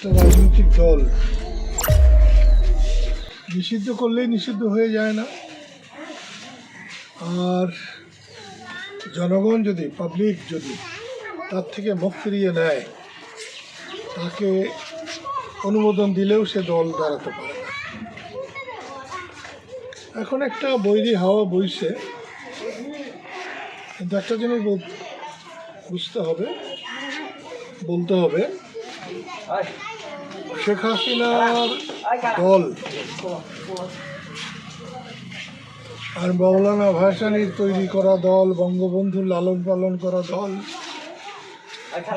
একটা রাজনৈতিক দল নিষিদ্ধ করলেই নিষিদ্ধ হয়ে যায় না। আর জনগণ যদি পাবলিক যদি তার থেকে মুখ ফিরিয়ে নেয়, তাকে অনুমোদন দিলেও সে দল দাঁড়াতে পারে না। এখন একটা বৈরী হাওয়া বইছে। কিন্তু একটা জিনিস বুঝতে হবে, বলতে হবে শেখ হাসিনার দল আর মৌলানা ভাসানির তৈরি করা দল বঙ্গবন্ধুর লালন পালন করা দল,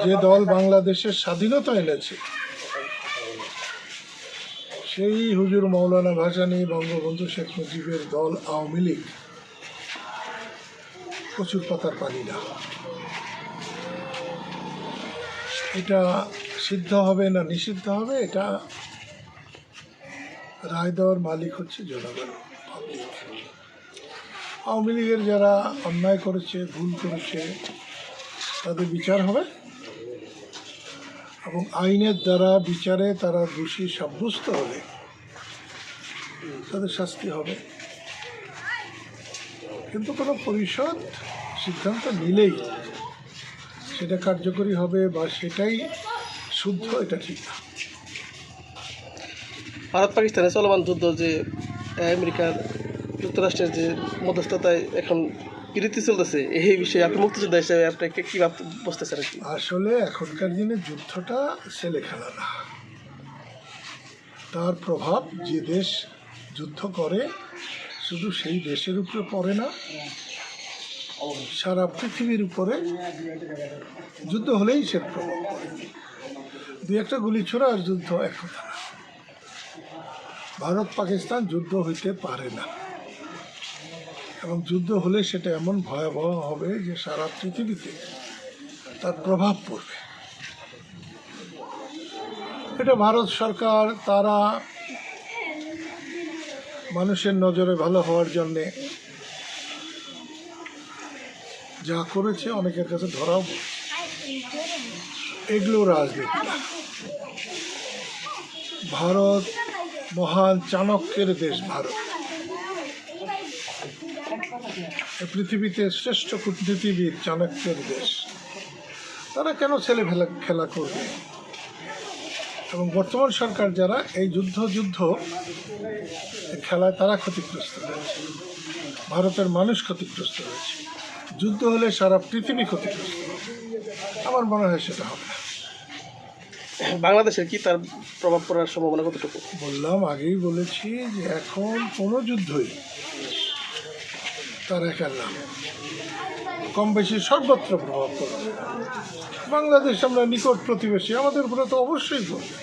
যে দল বাংলাদেশের স্বাধীনতা এনেছে, সেই হুজুর মৌলানা ভাসানি, বঙ্গবন্ধু শেখ মুজিবের দল, আওয়ামী লীগ। প্রচুর পাতার পানি না এটা সিদ্ধ হবে না নিষিদ্ধ হবে, এটা রায় দেওয়ার মালিক হচ্ছে জনগণ পাবলিক আওয়ামী লীগের যারা অন্যায় করেছে, ভুল করেছে, তাদের বিচার হবে। এবং আইনের দ্বারা বিচারে তারা দোষী সাব্যস্ত হলে তাদের শাস্তি হবে। কিন্তু কোনো পরিষদ সিদ্ধান্ত নিলেই সেটা কার্যকরী হবে বা সেটাই শুদ্ধ এটা ঠিক না। ভারত পাকিস্তানে চলমান যুদ্ধ যে আমেরিকার যুক্তরাষ্ট্রের যে মধ্যস্থতায় এখন বিরতি চলতেছে এই বিষয়ে আপনি মুক্তিযোদ্ধা হিসেবে আপনাকে কি ভাব- বুঝতেছেন আর কি? আসলে এখনকার দিনে যুদ্ধটা ছেলে খেলা না। তার প্রভাব যে দেশ যুদ্ধ করে শুধু সেই দেশের উপরে পড়ে না সারা পৃথিবীর উপরে যুদ্ধ হলেই সে প্রভাব পড়ে দু একটা গুলি ছোড়া আর যুদ্ধ এক কথা না ভারত পাকিস্তান যুদ্ধ হইতে পারে না। এবং যুদ্ধ হলে সেটা এমন ভয়াবহ হবে যে সারা পৃথিবীতে তার প্রভাব পড়বে। এটা ভারত সরকার, তারা মানুষের নজরে ভালো হওয়ার জন্যে যা করেছে অনেকের কাছে ধরাও। এগুলো রাজনীতি। ভারত মহান চাণক্যের দেশ ভারত। পৃথিবীতে শ্রেষ্ঠ কূটনীতিবিদ চাণক্যের দেশ। তারা কেন ছেলে ফেলা খেলা করবে? এবং বর্তমান সরকার যারা, এই যুদ্ধ যুদ্ধ খেলায় তারা ক্ষতিগ্রস্ত হয়েছে। ভারতের মানুষ ক্ষতিগ্রস্ত হয়েছে। যুদ্ধ হলে সারা পৃথিবী ক্ষতিগ্রস্ত। আমার মনে হয় সেটা হবে। না বাংলাদেশের কি তার প্রভাব পড়ার সম্ভাবনা কতটুকু? বললাম আগেই বলেছি যে এখন কোনো যুদ্ধই তার একার নাম। কম বেশি সর্বত্র প্রভাব পড়বে বাংলাদেশ আমরা নিকট প্রতিবেশী আমাদের উপরে তো অবশ্যই পড়বে